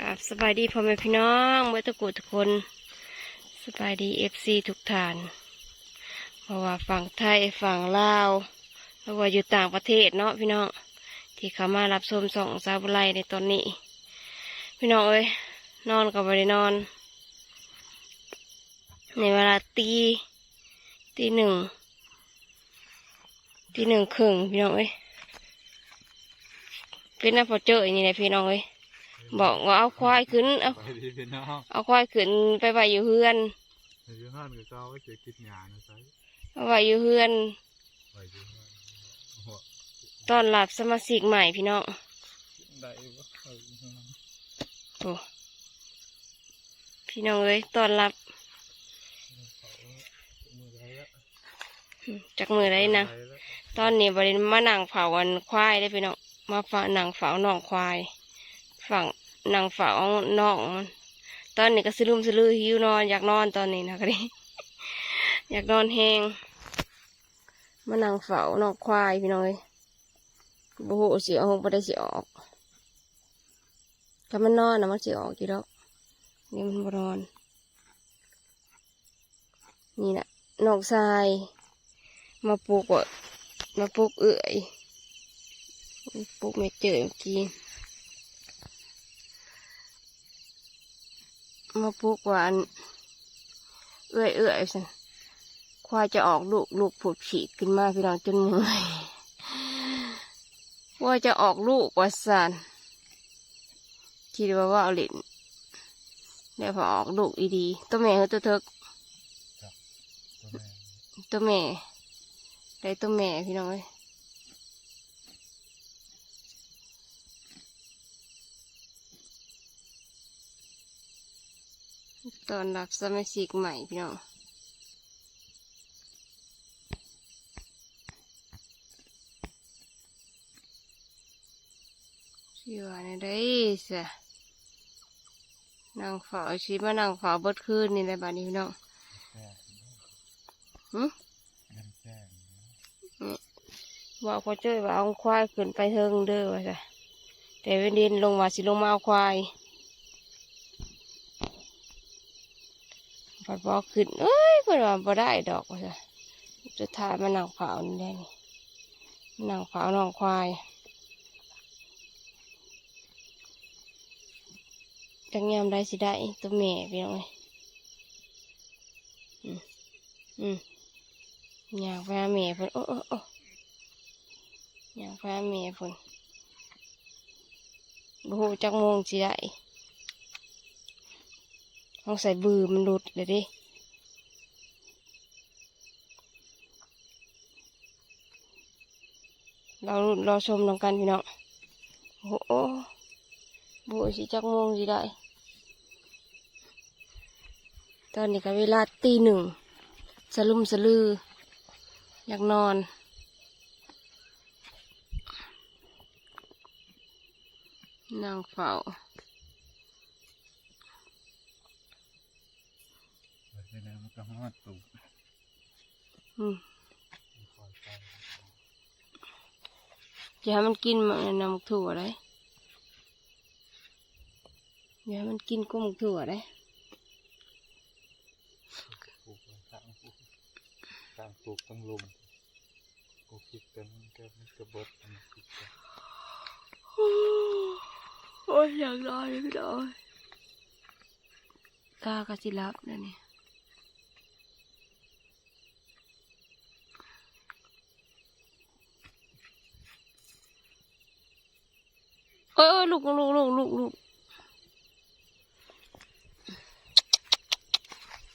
กับสบายดีพ่อแม่พี่น้องเมื่อตะกูทุกคนสบายดีเอฟซีทุกท่านเพราะว่าฝั่งไทยฝั่งลาวแล้วว่าอยู่ต่างประเทศเนาะพี่น้องที่เขามารับชมส่องซาบุไรในตอนนี้ พี่น้องเอ้ยนอนกับไม่ได้นอน ในเวลาตีตีหนึ่งตีหนึ่งครึ่งพี่น้องเอ้ยเป็นน้าพอเจออย่างนี้เลยพี่น้องเอ้ย บอกว่าเอาควายขึ้นเอาไปดีพี่น้องเอาควายขึ้นไปไว้อยู่เฮือนในยูฮันกับเจ้าก็จะคิดงานนะไซเอาไว้อยู่เฮือนไปยูฮันหัวต้อนรับสมาชิกใหม่พี่น้องได้ปะเออยูฮันโอ้พี่น้องเอ้ยต้อนรับมือไรละจากมือได้นะไปละตอนนี้บริมานั่งเผาวันควายได้พี่น้องมาฝานั่งเฝ้าน้องควายฝั่ง นั่งเฝ้าน้องมันตอนนี้ก็สลืมสลือหิวนอนอยากนอนตอนนี้นะก็ดิอยากนอนแห้งมานั่งเฝ้าน้องควายพี่น้องเอ้ยบุหูเสียหงบ่ได้เสียออกถ้ามันนอนนะมันเสียออกกี่ดอกนี่มันบ่นอน นี่นะนอกทราย มาปลูกว่ามาปลูกเอื่อยปลูกเม็ดเจอเมื่อกี้ มาปลูกหวาอันเอื่อยเอื่อยสิควายจะออกลูกลูกผุดฉีดขึ้นมาพี่น้องจนเมื่อยว่าจะออกลูกว่าสานคิดว่าว่าเอาเล่นเดี๋ยวพอออกลูกอีดีตัวแม่คือตัวเถิกตัวแม่ตัวแม่ได้ตัวแม่พี่น้องเอ้ย ตอนรับสมาชิกใหม่พี่น้องชื่อว่าในได้สะนางฝ่าชีมานางฝ่าเบดคืนนี่แหละบ้านนี้พี่น้องแก่หึเงินแก่ว่าพอเจ้ยว่าเอาควายขึ้นไปเทิงเด้อว่าจ้ะแต่เวนดินลงมาสิลงมาเอาควาย พอพอขึ้นเอ้ยเพิ่นว่าบ่ได้ดอกว่าจ้ะจะถ่ายมานั่งเผานี่ได้นี่มานั่งเผาน้องควายจังยามได้สิได้ตัวแม่พี่น้องเอ้ยอืมอืมอยากไปหาแม่เพิ่นโอ้โอ้โอ้อยากพาเมียพุ่นบูฮูจักโมงสิได้ ต้องใส่บือมันหลุดเลยดิเราราชมตรงกันพี่น้องโอ้โหบูฮูสิจักโมงสิได้ ตอนนี้ก็เวลาตีหนึ่งสลุมสลือ อยากนอนนั่งเฝ้า ไปที่ไหนมัน ก็ฮอดตูกอืมคอยไปอย่าให้มันกินมันนำถั่วได้อย่าให้มันกินกุ้งถั่วได้ปลูกตั้งปลูกตั้งปลูกตั้งลมปลูกคิดกันมันก็มันก็เบดมันคิดกันโอ้ยอยากนอนอยากนอนตากระสิรับแล้วนี่ เออลูกลูกลูกลูกลูก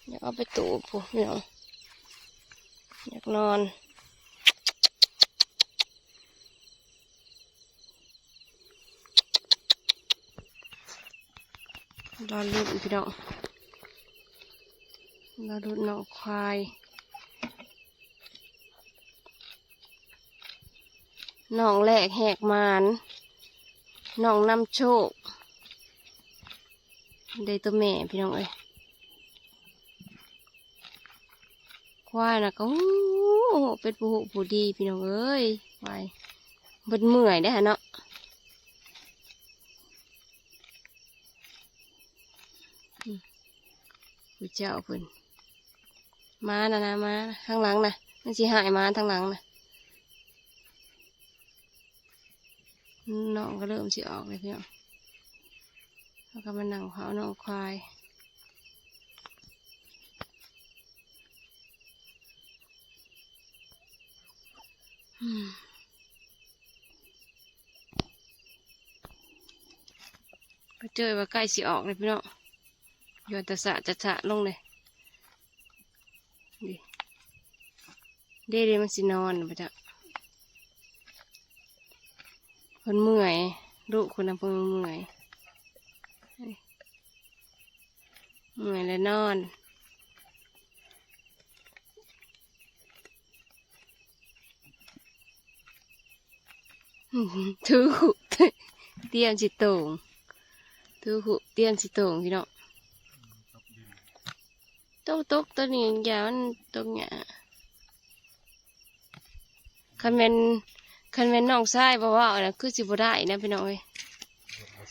อยากเอาไปตู่ผู้พี่น้องอยากนอนรอลุ้นพี่น้องรอลุ้นน้องควายน้องแรกแหกมาน น้องนำโชคได้ตัวแม่พี่น้องเอ้ยควายนะก็เป็นผู้หผู้ดีพี่น้องเอ้ยควายเป็นเมื่อยได้ฮะเนาะผู้เจ้าเพิ่นมานะนะมาข้างหลังนะมันสิหายมาทางหลังนะน้องก็เริ่ม สิออกเลยพี่น้องแล้วก็มานั่งเผานองควายอืมก็เจอว่าใกล้สิออกเลยพี่น้องโยนตะสะจะสะลงเลยดิเด้เดมันสินอนไปจ้ะคนเมื่อยลูก คนนั้นเพิ่นเมื่อยเมื่อยแล้วนอนอื้อหุเตรียมสิโตงถือขุเตรียมสิโตงพี่น้องตบดินตกตกตัวนี้ยาวมันตกเนี่ยคันเป็นคันเป็นน้องชายบอกว่าเอาน่ะคือสิบได้นะพี่น้องเอ้ย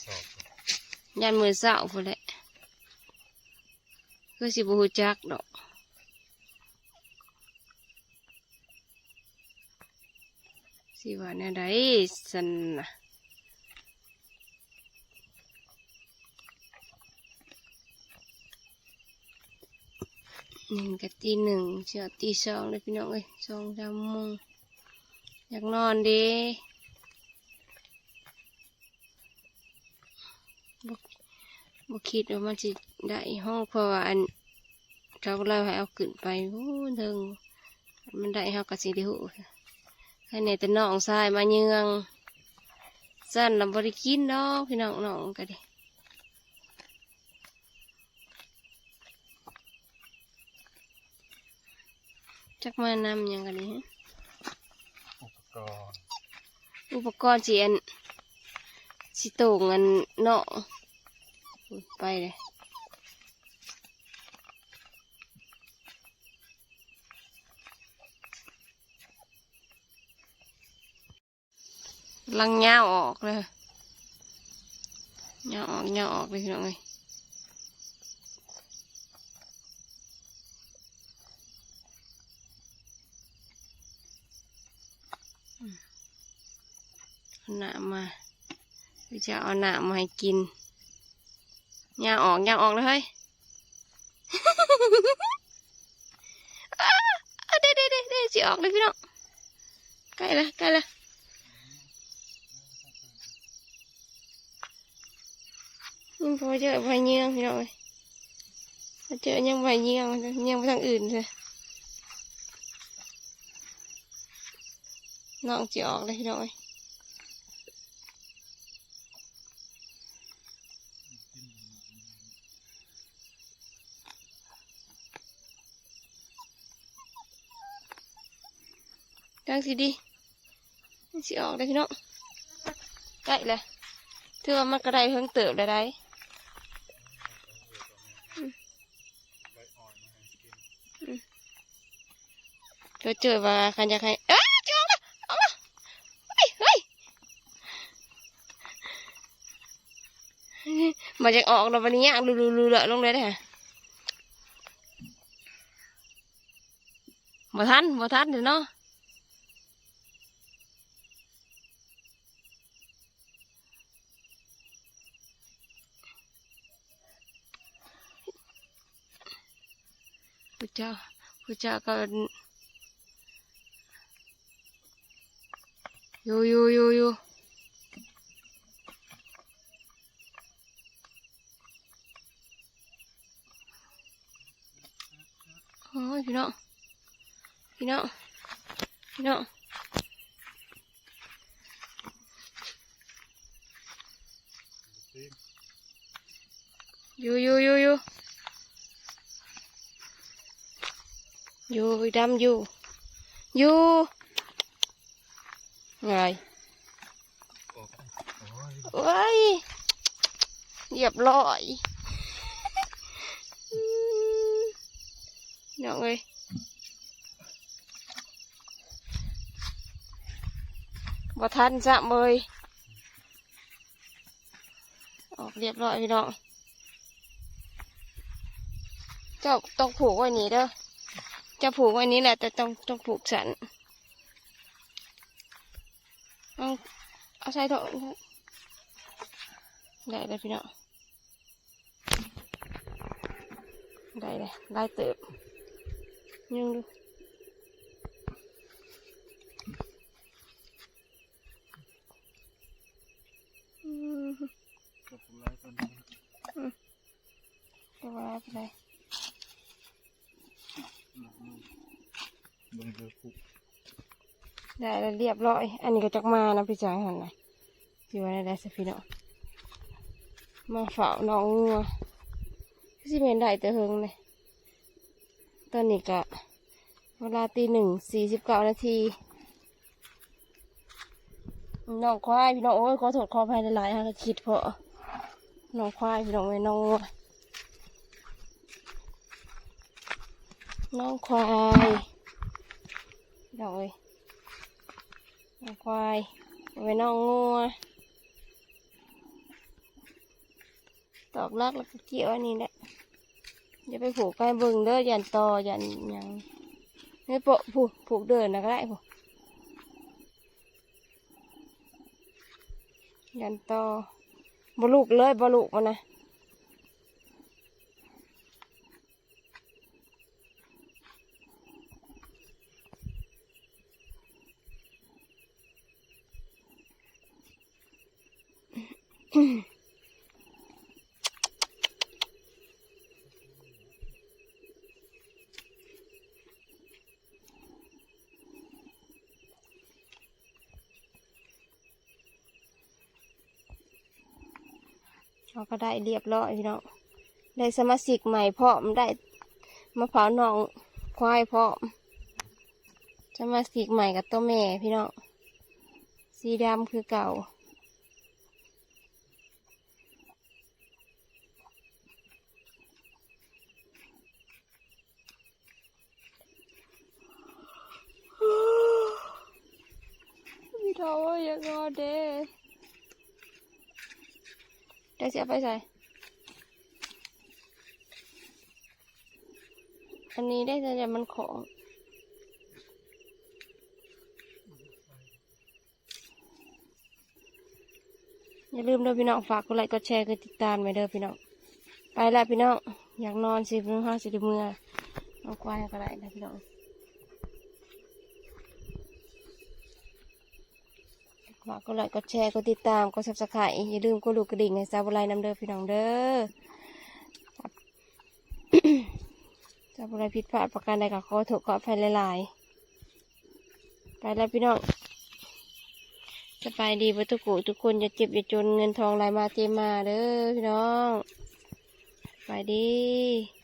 สอบยันมือเศร้าพุ่นแหละคือสิบ่ฮู้จักดอกสิว่าแนวใดสันนะหนึ่งกับตีหนึ่งเชียวตีสองเลยพี่น้องเอ้ยสองสามโมงอยากนอนด้ บ่คิดว่ามันสิได้ห้องเพราะว่าอันเขาก็เลยให้เอาขึ้นไปโอ้เถิงมันได้เฮาก็สิได้ฮู้ให้ในแต่น้องชายมาเยืองสั่นลำบริกินดอกพี่น้องน้องก็ดิจักมานำหยังกันนี่อุปกรณ์อุปกรณ์สิอันสิโต่งอันเนาะ ไปเลยลังยาออกเลยยาออกยาออกเลยพี่น้องเลยหนามาจะเอาหนามาให้กิน ยาออกยาออกเลยเฮ้ยอ้าอ้าเด้เด้เด้เด้สิออกเลยพี่น้องใกล้ละใกล้ละยังพอเจอใบเงี้ยงพี่น้องเอ้ยพอเจอยังใบเงี้ยงยังไปทางอื่นเลยน้องจะออกเลยพี่น้อง ดังสิดีสิออกเลยพี่น้องใกล้เลยถือว่ามันก็ไดเพิ่งเติบได้ได้ใบอ่อมาให้กินก็เจอว่าคันจะให้เอ้ยจออกแล้วออกมาเฮ้ยเฮ้ยมาจากออกแล้ววันนี้ยากลุลุๆเลอะลงเลยเด้อบ่ทันบ่ทันเดี๋ยวเนาะ เจ้าผู้เจ้าก็อยู่อยู่อยู่อยู่โอ้ยพี่น้องพี่น้องพี่น้องซิมอยู่อยู่อยู่อยู่ อยู่พี่ดำอยู่อยู่ไงออกโอ้ยเอ้ยเรียบร้ จะผูกไว้นี้เด้อจะผูกไว้นี้แหละ แต่ต้องต้องผูกสันเอาเอาใส่ถอะได้เลยพี่น้องได้เลยได้เติบยังดูอืม ก็ทำลายต้นนี้ เรียบร้อยไปเลย เบิ่งเดือคุก ได้แล้วเรียบร้อย อันนี้ก็จักมานะพี่จอยหันนะที่ว่าได้ได้สักพี่เนาะมาเฝ้าน้องงัวสิเป็นได้แต่เฮงเลยตอนนี้ก็เวลาตีหนึ่งสี่สิบเก้านาทีน้องควายพี่น้องโอ้ยขอโทษขออภัยหลายๆฮะคิดเพาะน้องควายพี่น้องไว้น้องงัวน้องควายพี่น้องเอ้ย ควายไว้น้องงัวตอกลักแล้วก็เกี่ยวอันนี้แหละอย่าไปผูกไปเบิ่งเด้อยันตอยันยังไม่โปะผูกผูกเดินนะก็ได้ผูกยันตอบลูกเลยบลูกมันนะ เราก็ได้เรียบร้อยพี่น้องได้สมาชิกใหม่พร้อมได้มะพร้าวน้องควายพร้อมสมาชิกใหม่กับตัวแม่พี่น้องสีดำคือเก่า พี่ทาวอย่างงอเด้ได้เสียไปใส่อันนี้ได้แต่มันของ อย่าลืมเด้อพี่น้องฝากกดไลค์กดแชร์กดติดตามไปเด้อพี่น้องไปแล้วพี่น้องอยากนอนสิเพิ่งห้าสิบเมื่อเอาควายก็ได้นะพี่น้อง ฝากกดไลค์กดแชร์กดติดตามกดซับสไครต์อย่าลืมกดลูกกระดิ่งให้ซาบุไรน้ำเด้อพี่น้องเด้อครับซาบุไรผิดพลาดประการใดก็ขอโทษขออภัยหลายๆไปแล้วพี่น้องสบายดีเพื่ทุกผู้ทุกคนอย่าเจ็บอย่าจนเงินทองไหลมาเทมาเด้อพี่น้องสบายดี